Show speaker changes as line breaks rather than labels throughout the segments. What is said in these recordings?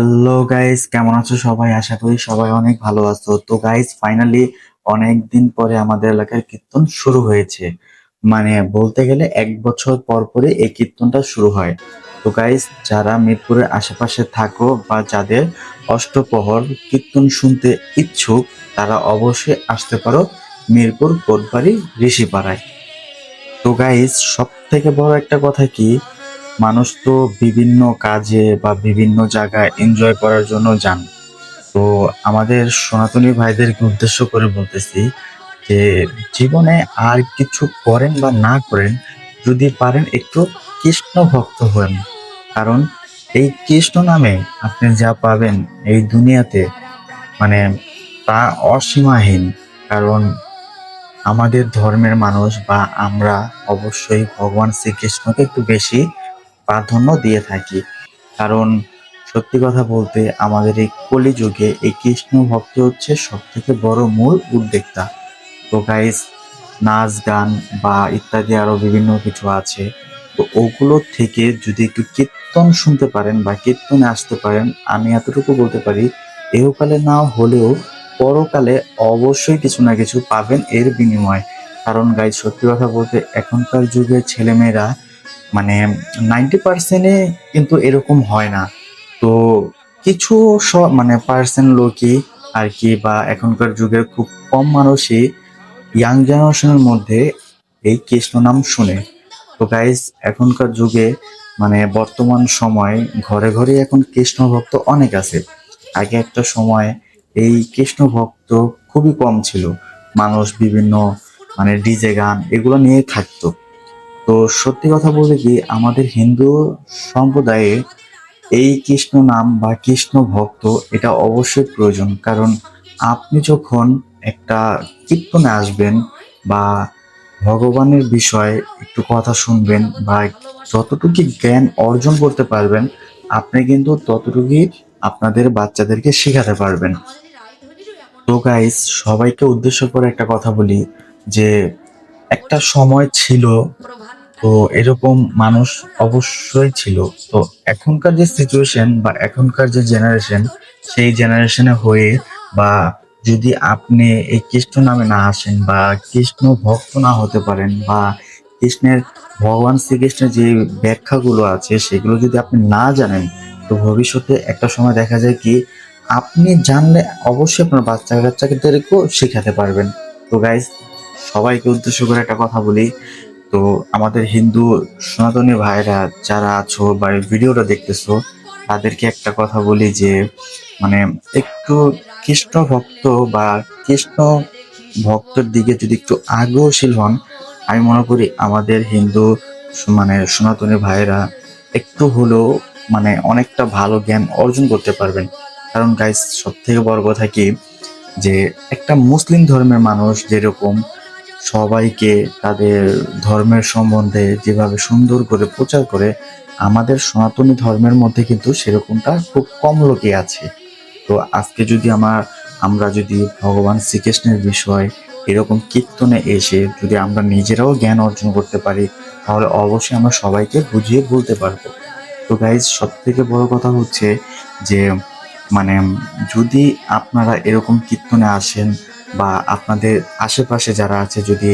Hello guys কেমন আছো সবাই? আশা করি সবাই অনেক ভালো আছো। তো গাইস ফাইনালি অনেক দিন পরে আমাদের এলাকায় কীর্তন শুরু হয়েছে। মানে বলতে গেলে এক বছর পর পরে এই কীর্তনটা শুরু হয়। তো গাইস যারা মিরপুরের আশেপাশে থাকো বা যাদের অষ্টপ্রহর কীর্তন শুনতে ইচ্ছুক, তারা অবশ্যই আসতে পারো মিরপুর কোটবাড়ি ঋষিপাড়ায়। তো গাইস সব থেকে বড় একটা কথা কি? মানুষ তো বিভিন্ন কাজে বা বিভিন্ন জায়গায় এনজয় করার জন্য যান। তো আমাদের সনাতনী ভাইদেরকে উদ্দেশ্য করে বলতেছি যে, জীবনে আর কিছু করেন বা না করেন, যদি পারেন একটু কৃষ্ণ ভক্ত হন। কারণ এই কৃষ্ণ নামে আপনি যা পাবেন এই দুনিয়াতে মানে তা অসীমাহীন। কারণ আমাদের ধর্মের মানুষ বা আমরা অবশ্যই ভগবান শ্রীকৃষ্ণকে একটু বেশি প্রাধান্য দিয়ে থাকি। কারণ সত্যি কথা বলতে আমাদের এই কলিযুগে এই কৃষ্ণ ভক্ত হচ্ছে সব থেকে বড় মূল উদ্যোক্তা। তো গাইস নাচ, গান বা ইত্যাদি আরও বিভিন্ন কিছু আছে। তো ওগুলো থেকে যদি একটু কীর্তন শুনতে পারেন বা কীর্তনে আসতে পারেন, আমি এতটুকু বলতে পারি, এহকালে না হলেও পরকালে অবশ্যই কিছু না কিছু পাবেন এর বিনিময়ে। কারণ গাইজ সত্যি কথা বলতে এখনকার যুগে ছেলেমেয়েরা মানে নাইনটি পার্সেন্টে কিন্তু এরকম হয় না। তো কিছু সব মানে পার্সেন্ট লোকই আর কি বা এখনকার যুগের খুব কম মানুষই ইয়াং জেনারেশনের মধ্যে এই কৃষ্ণ নাম শুনে। তো গাইজ এখনকার যুগে মানে বর্তমান সময় ঘরে ঘরে এখন কৃষ্ণ ভক্ত অনেক আছে। আগে একটা সময় এই কৃষ্ণ ভক্ত খুবই কম ছিল। মানুষ বিভিন্ন মানে ডিজে গান এগুলো নিয়ে থাকতো। তো সত্যি কথা বলতে কি, আমাদের হিন্দু সম্প্রদায়ে এই কৃষ্ণ নাম বা কৃষ্ণ ভক্ত এটা অবশ্যই প্রয়োজন। কারণ আপনি যখন একটা কীর্তনে আসবেন বা ভগবানের বিষয়ে একটু কথা শুনবেন বা যতটুকু জ্ঞান অর্জন করতে পারবেন, আপনি কিন্তু ততটুকুই আপনাদের বাচ্চাদেরকে শেখাতে পারবেন। তো গাইস সবাইকে উদ্দেশ্য করে একটা কথা বলি যে, একটা সময় ছিল তো এরকম মানুষ অবশ্যই ছিল। তো এখনকার যে সিচুয়েশন বা এখনকার যে জেনারেশন সেই জেনারেশনে হয়ে বা যদি আপনি এই কৃষ্ণ নামে না আসেন বা কৃষ্ণ ভক্ত না হতে পারেন বা কৃষ্ণের, ভগবান শ্রীকৃষ্ণের যে ব্যাখ্যাগুলো আছে, সেগুলো যদি আপনি না জানেন, তো ভবিষ্যতে একটা সময় দেখা যায় কি, আপনি জানলে অবশ্যই আপনার বাচ্চা কাচ্চাদেরকেও শেখাতে পারবেন। তো গাইজ সবাইকে উদ্দেশ্য করে একটা কথা বলি তো আমাদের হিন্দু সনাতনী ভাইরা যারা আছো বা ভিডিওটা দেখতেছো, তাদেরকে একটা কথা বলি যে মানে একটু কৃষ্ণ ভক্ত বা কৃষ্ণ ভক্তের দিকে যদি একটু আগ্রহশীল হন, আমি মনে করি আমাদের হিন্দু মানে সনাতনী ভাইরা একটু হলেও মানে অনেকটা ভালো জ্ঞান অর্জন করতে পারবেন। কারণ গাইস সব থেকে বড় কথা কি? যে একটা মুসলিম ধর্মের মানুষ যেরকম সবাইকে তাদের ধর্মের সম্বন্ধে যেভাবে সুন্দর করে প্রচার করে, আমাদের সনাতনী ধর্মের মধ্যে কিন্তু সেরকমটা খুব কম লোকে আছে। তো আজকে যদি আমার, আমরা যদি ভগবান শ্রীকৃষ্ণের বিষয় এরকম কীর্তনে এসে যদি আমরা নিজেরাও জ্ঞান অর্জন করতে পারি, তাহলে অবশ্যই আমরা সবাইকে বুঝিয়ে বলতে পারব। তো গাইজ সব থেকে বড় কথা হচ্ছে যে মানে যদি আপনারা এরকম কীর্তনে আসেন বা আপনাদের আশেপাশে যারা আছে, যদি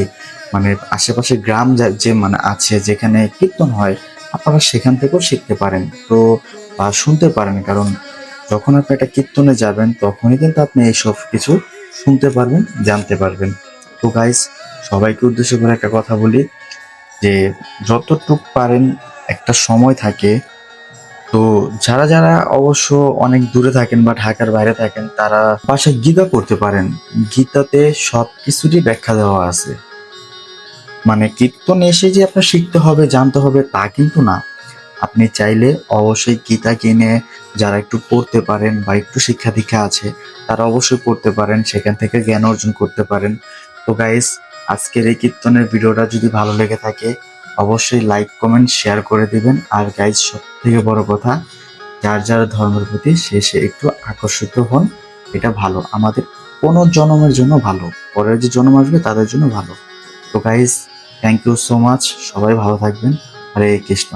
মানে আশেপাশে গ্রাম যে মানে আছে, যেখানে কীর্তন হয়, আপনারা সেখান থেকেও শিখতে পারেন। তো বা শুনতে পারেন, কারণ যখন আপনি একটা কীর্তনে যাবেন, তখনই কিন্তু আপনি এইসব কিছু শুনতে পারবেন, জানতে পারবেন। তো গাইস সবাইকে উদ্দেশ্য করে একটা কথা বলি, যে যতটুক পারেন, একটা সময় থাকে তো যারা যারা অবশ্য অনেক দূরে থাকেন বা ঢাকার বাইরে থাকেন, তারা বাসায় গীতা পড়তে পারেন। গীতাতে সব কিছুরই ব্যাখ্যা দেওয়া আছে। মানে কীর্তন এসে যে আপনার শিখতে হবে, জানতে হবে তা কিন্তু না। আপনি চাইলে অবশ্যই গীতা কিনে যারা একটু পড়তে পারেন বা একটু শিক্ষা দীক্ষা আছে, তারা অবশ্যই পড়তে পারেন, সেখান থেকে জ্ঞান অর্জন করতে পারেন। তো গাইস আজকের এই কীর্তনের ভিডিওটা যদি ভালো লেগে থাকে অবশ্যই লাইক কমেন্ট শেয়ার করে দিবেন। আর গাইজ সব থেকে বড় কথা, যার যার ধর্মের প্রতি সে একটু আকর্ষিত হন, এটা ভালো। আমাদের কোনো জন্মের জন্য ভালো, পরের যে জন্ম আসবে তাদের জন্য ভালো। তো guys thank you so much সবাই ভালো থাকবেন। হরে কৃষ্ণ।